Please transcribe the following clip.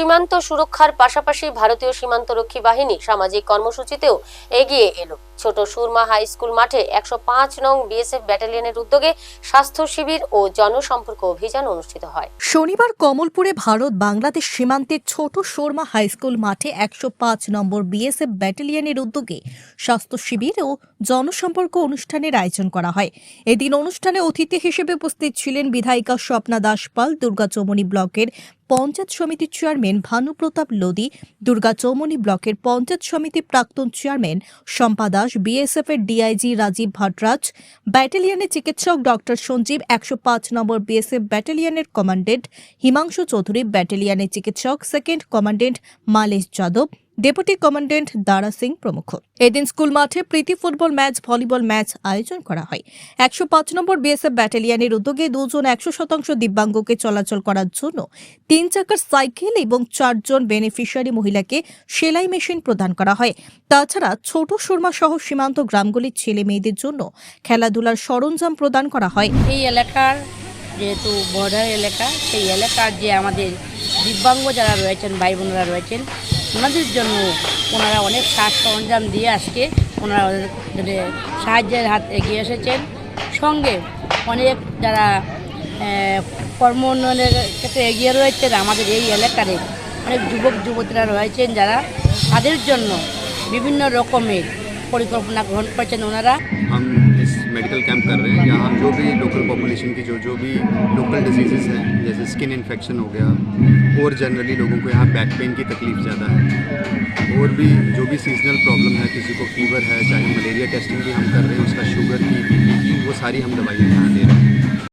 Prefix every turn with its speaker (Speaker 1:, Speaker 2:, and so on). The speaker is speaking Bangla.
Speaker 1: সীমান্ত সুরক্ষার পাশাপাশি ভারতীয় সীমান্তরক্ষী বাহিনী সামাজিক কর্মসূচিতেও এগিয়ে এলো। ছোট সুরমা হাই স্কুল মাঠে একশো পাঁচ নং বিএসএফ ব্যাটালিয়নের উদ্যোগে স্বাস্থ্য শিবির ও জনসম্পর্ক অভিযান অনুষ্ঠিত হয়।
Speaker 2: শনিবার কমলপুরে ভারত বাংলাদেশ সীমান্তের ছোট সুরমা হাই স্কুল মাঠে একশো পাঁচ নম্বর বিএসএফ ব্যাটালিয়নের উদ্যোগে স্বাস্থ্য শিবির ও জনসম্পর্ক অনুষ্ঠানের আয়োজন করা হয়। এদিন অনুষ্ঠানে অতিথি হিসেবে উপস্থিত ছিলেন বিধায়িকা স্বপ্না দাসপাল দুর্গাচৌমনি ব্লকের পঞ্চায়েত সমিতির চেয়ারম্যান ভানু প্রতাপ লোদি দুর্গাচৌমনি ব্লকের পঞ্চায়েত সমিতি প্রাক্তন চেয়ারম্যান শম্পা দাস বিএসএফ এর ডিআইজি রাজীব ভট্টরাজ ব্যাটালিয়নের চিকিৎসক ডক্টর সঞ্জীব, একশো পাঁচ নম্বর বিএসএফ ব্যাটালিয়নের কমান্ডেন্ট হিমাংশু চৌধুরী, ব্যাটালিয়নের চিকিৎসক second commandant Malesh Yadav deputy commandant Dara Singh প্রমুখ। এদিন স্কুল মাঠে প্রীতি ফুটবল ম্যাচ, ভলিবল ম্যাচ আয়োজন করা হয়। একশো পাঁচ নম্বর বিএসএফ ব্যাটালিয়নের উদ্যোগে দুজন একশো শতাংশ দিব্যাঙ্গকে চলাচল করার জন্য তিন চাকার সাইকেল এবং চারজন বেনিফিশিয়ারি মহিলাকে সেলাই মেশিন প্রদান করা হয়। তাছাড়া ছোট সুরমা সহ সীমান্ত গ্রামগুলির ছেলে মেয়েদের জন্য খেলাধুলার সরঞ্জাম প্রদান করা হয়।
Speaker 3: এই এলাকার যেহেতু বর্ডার এলাকা, সেই এলাকার যে আমাদের দিব্যাঙ্গ যারা রয়েছেন, ভাই বোনেরা রয়েছেন ওনাদের জন্য ওনারা অনেক সাজ সরঞ্জাম দিয়ে আজকে ওনারা সাহায্যের হাত এগিয়ে এসেছেন। সঙ্গে অনেক যারা কর্ম উন্নয়নের ক্ষেত্রে এগিয়ে রয়েছেন আমাদের এই এলাকারে অনেক যুবক, যুবতীরা রয়েছেন যারা তাদের জন্য বিভিন্ন রকমের পরিকল্পনা গ্রহণ করেছেন ওনারা।
Speaker 4: मेडिकल कैंप कर रहे हैं यहाँ जो भी लोकल पॉपुलेशन की जो जो भी लोकल डिज़ीज़ हैं, जैसे स्किन इन्फेक्शन हो गया, और जनरली लोगों को यहाँ बैक पेन की तकलीफ़ ज़्यादा है। और भी जो भी सीजनल प्रॉब्लम है, किसी को फीवर है, चाहे मलेरिया टेस्टिंग भी हम कर रहे हैं, उसका शुगर की बीपी की वो सारी हम दवाइयाँ यहाँ दे रहे हैं।